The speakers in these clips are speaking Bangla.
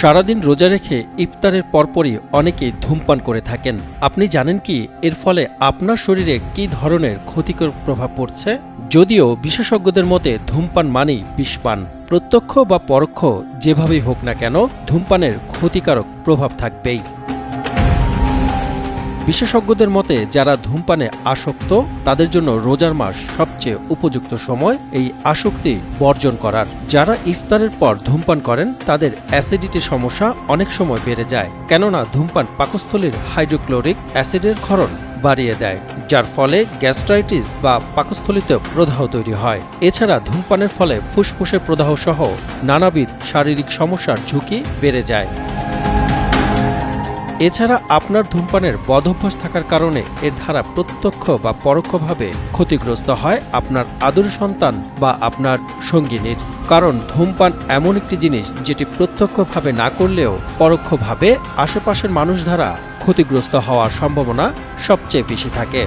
সারাদিন রোজা রেখে ইফতারের পরপরই অনেকেই ধূমপান করে থাকেন। আপনি জানেন কি, এর ফলে আপনার শরীরে কি ধরনের ক্ষতিকর প্রভাব পড়ছে? যদিও বিশেষজ্ঞদের মতে ধূমপান মানেই বিষপান প্রত্যক্ষ বা পরোক্ষ যেভাবেই হোক না কেন, ধূমপানের ক্ষতিকারক প্রভাব থাকবেই। বিশেষজ্ঞদের মতে, যারা ধূমপানে আসক্ত, তাদের জন্য রোজার মাস সবচেয়ে উপযুক্ত সময় এই আসক্তি বর্জন করার। যারা ইফতারের পর ধূমপান করেন, তাদের অ্যাসিডিটির সমস্যা অনেক সময় বেড়ে যায়। কেননা, ধূমপান পাকস্থলীর হাইড্রোক্লোরিক অ্যাসিডের ক্ষরণ বাড়িয়ে দেয়, যার ফলে গ্যাস্ট্রাইটিস বা পাকস্থলীতে প্রদাহ তৈরি হয়। এছাড়া, ধূমপানের ফলে ফুসফুসে প্রদাহ সহ নানাবিধ শারীরিক সমস্যার ঝুঁকি বেড়ে যায়। এছাড়া আপনার ধূমপানের বদভ্যাস থাকার কারণে এর ধারা প্রত্যক্ষ বা পরোক্ষভাবে ক্ষতিগ্রস্ত হয় আপনার আদর সন্তান বা আপনার সঙ্গিনীর। কারণ ধূমপান এমন একটি জিনিস যেটি প্রত্যক্ষভাবে না করলেও পরোক্ষভাবে আশেপাশের মানুষ দ্বারা ক্ষতিগ্রস্ত হওয়ার সম্ভাবনা সবচেয়ে বেশি থাকে।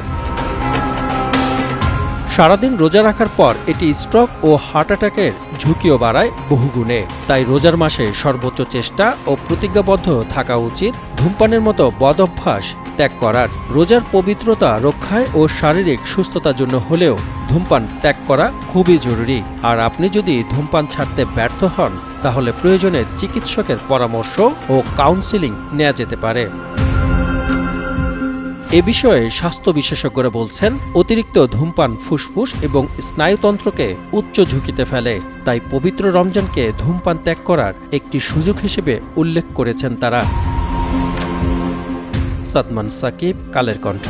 সারাদিন রোজা রাখার পর এটি স্ট্রোক ও হার্ট অ্যাটাকের ঝুঁকিও বাড়ায় বহুগুণে। তাই রোজার মাসে সর্বোচ্চ চেষ্টা ও প্রতিজ্ঞাবদ্ধ থাকা উচিত ধূমপানের মতো বদ অভ্যাস ত্যাগ করার। রোজার পবিত্রতা রক্ষায় ও শারীরিক সুস্থতার জন্য হলেও ধূমপান ত্যাগ করা খুবই জরুরি। আর আপনি যদি ধূমপান ছাড়তে ব্যর্থ হন, তাহলে প্রয়োজনে চিকিৎসকের পরামর্শ ও কাউন্সিলিং নেওয়া যেতে পারে। এ বিষয়ে স্বাস্থ্য বিশেষজ্ঞরা বলছেন, অতিরিক্ত ধূমপান ফুসফুস এবং স্নায়ুতন্ত্রকে উচ্চ ঝুঁকিতে ফেলে। তাই পবিত্র রমজানকে ধূমপান ত্যাগ করার একটি সুযোগ হিসেবে উল্লেখ করেছেন তারা। সাদমান সাকিব, কালের কণ্ঠ।